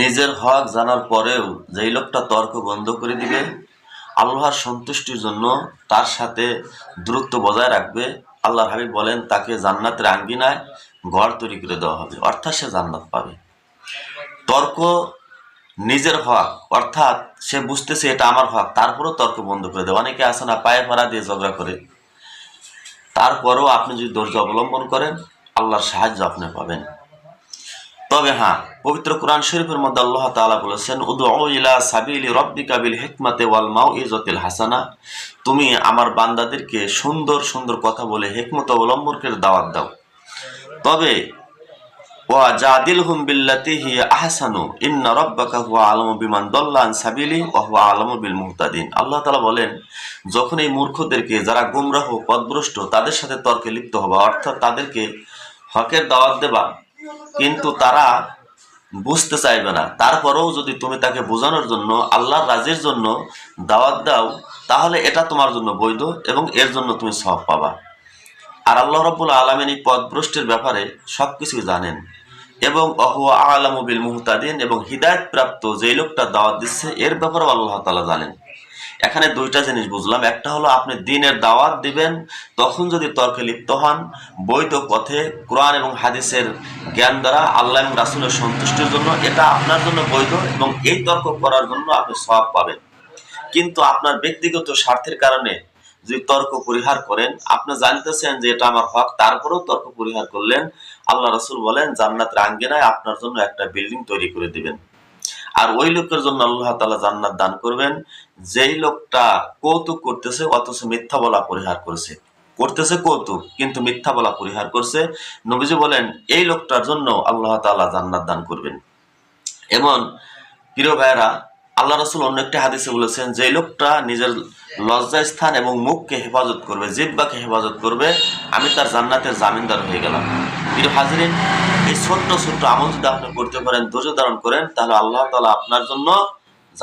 নিজের হক জানার পরেও যেই লোকটা তর্ক বন্ধ করে দিবে, আল্লাহর সন্তুষ্টির জন্য তার সাথে দূরত্ব বজায় রাখবে। আল্লাহর হাবিব বলেন, তাকে জান্নাতের আঙ্গিনায় ঘর তৈরি করে দেওয়া হবে, অর্থাৎ সে জান্নাত পাবে। তর্ক নিজের হক, অর্থাৎ সে বুঝতেছে এটা আমার হক, তারপরেও তর্ক বন্ধ করে দেয়। অনেকে আসে না, পায়ে ফাড়া দিয়ে ঝগড়া করে। তারপরেও আপনি যদি ধৈর্য অবলম্বন করেন, আল্লাহর সাহায্য আপনি পাবেন। তবে হ্যাঁ পবিত্র কোরআন শরীফের মধ্যে আল্লাহ তাআলা বলেছেন ইলা সাবিলি রব্বিকা বিল হিকমাতে ওয়াল মাউইজাতিল হাসানা। তুমি আমার বান্দাদেরকে সুন্দর সুন্দর কথা বলে হেকমত অবলম্বনের দাওয়াত দাও। তবে, ওয়া জাদিলহুম বিল্লাতি হিয়া আহসানু, ইন্না রাব্বাকা হুয়া আলামু বিমান দাল্লা আন সাবিলি ওয়া হুয়া আলামু বিল মুহতাদিন। আল্লাহ তাআলা বলেন, যখন এই মূর্খদেরকে, যারা গুমরাহ পথভ্রষ্ট তাদের সাথে তর্কে লিপ্ত হবা, অর্থাৎ তাদেরকে হকের দাওয়াত দেবা। কিন্তু তারা বুঝতে চাইবে না। তারপরেও যদি তুমি তাকে বোঝানোর জন্য, আল্লাহর রাজির জন্য দাওয়াত দাও, তাহলে এটা তোমার জন্য বৈধ এবং এর জন্য তুমি সব পাবা। আর আল্লাহ রব্বুল আলমিন এই পথভ্রষ্টের ব্যাপারে সব কিছুই জানেন। এবং অহুয়া আলামু বিল মুহতাদিন এবং হৃদায়ত প্রাপ্ত যেই লোকটা দাওয়াত দিচ্ছে, এর ব্যাপারেও আল্লাহ তালা জানেন। এখানে দুইটা জিনিস বুঝলাম। একটা হলো আপনি দিনের দাওয়াত দিবেন, তখন যদি তর্কে লিপ্ত হন, বৈধ পথে কোরআন এবং হাদিসের জ্ঞান দ্বারা আল্লাহ এবং রাসুলের সন্তুষ্টির জন্য এটা আপনার জন্য বৈধ এবং এই তর্ক করার জন্য আপনি সব পাবেন। কিন্তু আপনার ব্যক্তিগত স্বার্থের কারণে যদি তর্ক পরিহার করেন, আপনি জানতেছেন যে এটা আমার হক, তারপরেও তর্ক পরিহার করলেন, আল্লাহ রসুল বলেন, জান্নাতের আঙ্গিনায় আপনার জন্য একটা বিল্ডিং তৈরি করে দিবেন। আর ওই লোকের জন্য আল্লাহ তালা জান্নাত দান করবেন। যেই লোকটা কৌতুক করতেছে, অথচ মিথ্যা বলা পরিহার করেছে। করতেছে কৌতুক, কিন্তু মিথ্যা বলা পরিহার করছে। নবীজি বলেন, এই লোকটার জন্য আল্লাহ তাআলা জান্নাত দান করবেন। এমন প্রিয় ভাইয়েরা, আল্লাহ রসুল অন্য একটি হাদিসে বলেছেন যে লোকটা নিজের লজ্জা স্থান এবং মুখকে হেফাজত করবে জিব্বাকে হেফাজত করবে, আমি তার জান্নাতের জামিনদার হয়ে গেলাম। প্রিয় হাজরিন এই ছোট্ট ছোট্ট আমল যদি আপনি করতে পারেন, ধৈর্য ধারণ করেন, তাহলে আল্লাহ তালা আপনার জন্য